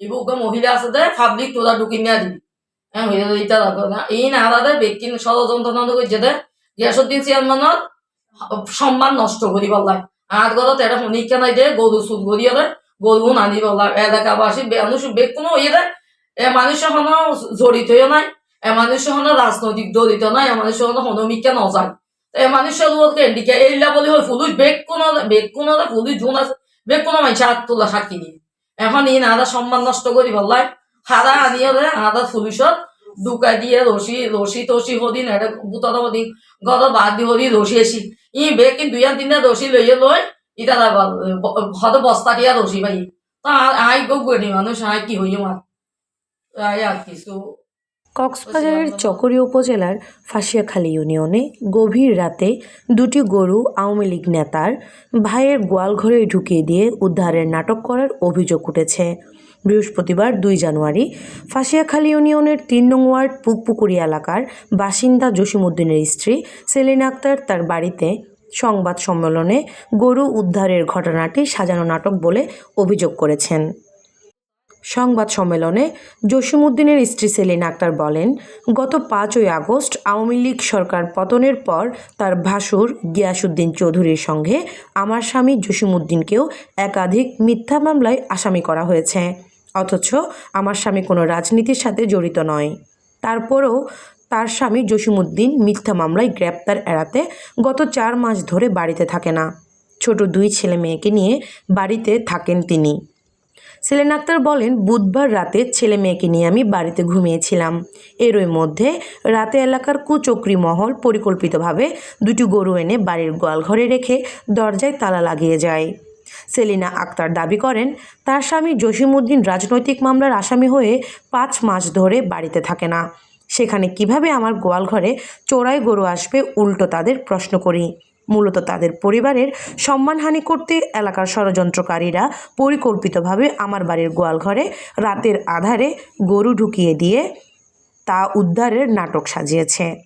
নিয়ে না। দে, বেকিন ষড়যন্ত্র সম্মান নষ্ট করি আর এটা শুনিকা নাই গরু চুর করিয়া দে গরু নানি মানুষ বেগ কোনো ইয়ে এ মানুষ হন জড়িতও নাই। এ মানুষ হন রাজনৈতিক জড়িত নাই। এ মানুষ হনমিকা নজায়। এ মানুষের লোককে এদিকে এইলা বলি হয় পুলিশ বেগ কোনো বেগ কোনো পুলিশ জোন আছে। বেগ কোনো মানুষ হাত তোলা সাক্ষী দিয়ে এখন ইন আদা সম্মান নষ্ট করি বললাই। হাদা আনিয়ে দে আদা পুলিশত দুকা দিয়ে রশি রশি টসি হদিন এটা বুতর হদিন গত বাদ দি হদি রশি এসি। ই বেগ কি দুই তিনটা রশি লইয়ে লই, ইটা হত বস্তা দিয়া রশি ভাই। তা আই গো গড়ি মানুষ, আই কি হইয়ে মার। আই আর কিছু কক্সবাজারের চকরিয়া উপজেলার ফাঁসিয়াখালী ইউনিয়নে গভীর রাতে দুটি গরু আওয়ামী লীগ নেতার ভাইয়ের গোয়ালঘরে ঢুকিয়ে দিয়ে উদ্ধারের নাটক করার অভিযোগ উঠেছে। বৃহস্পতিবার দুই জানুয়ারি ফাঁসিয়াখালী ইউনিয়নের তিন নং ওয়ার্ড পুকপুকুরি এলাকার বাসিন্দা জসিমউদ্দিনের স্ত্রী সেলিন আক্তার তার বাড়িতে সংবাদ সম্মেলনে গরু উদ্ধারের ঘটনাটি সাজানো নাটক বলে অভিযোগ করেছেন। সংবাদ সম্মেলনে জসিমউদ্দিনের স্ত্রী সেলিন আক্তার বলেন, গত পাঁচই আগস্ট আওয়ামী লীগ সরকার পতনের পর তার ভাসুর গিয়াসুদ্দিন চৌধুরীর সঙ্গে আমার স্বামী জসিমউদ্দিনকেও একাধিক মিথ্যা মামলায় আসামি করা হয়েছে। অথচ আমার স্বামী কোনো রাজনীতির সাথে জড়িত নয়। তারপরও তার স্বামী জসিমউদ্দিন মিথ্যা মামলায় গ্রেপ্তার এড়াতে গত চার মাস ধরে বাড়িতে থাকে না। ছোট দুই ছেলে মেয়েকে নিয়ে বাড়িতে থাকেন তিনি। সেলেন আক্তার বলেন, বুধবার রাতে ছেলে মেয়েকে নিয়ে আমি বাড়িতে ঘুমিয়েছিলাম। এরই মধ্যে রাতে এলাকার কুচক্রি মহল পরিকল্পিতভাবে দুটি গরু এনে বাড়ির গোয়ালঘরে রেখে দরজায় তালা লাগিয়ে যায়। সেলিনা আক্তার দাবি করেন, তার স্বামী জসিমউদ্দিন রাজনৈতিক মামলার আসামি হয়ে পাঁচ মাস ধরে বাড়িতে থাকে না। সেখানে কীভাবে আমার গোয়ালঘরে চোরাই গরু আসবে উল্টো তাদের প্রশ্ন করি। মূলত তাদের পরিবারের সম্মানহানি করতে এলাকার ষড়যন্ত্রকারীরা পরিকল্পিতভাবে আমার বাড়ির গোয়ালঘরে রাতের আধারে গরু ঢুকিয়ে দিয়ে তা উদ্ধারের নাটক সাজিয়েছে।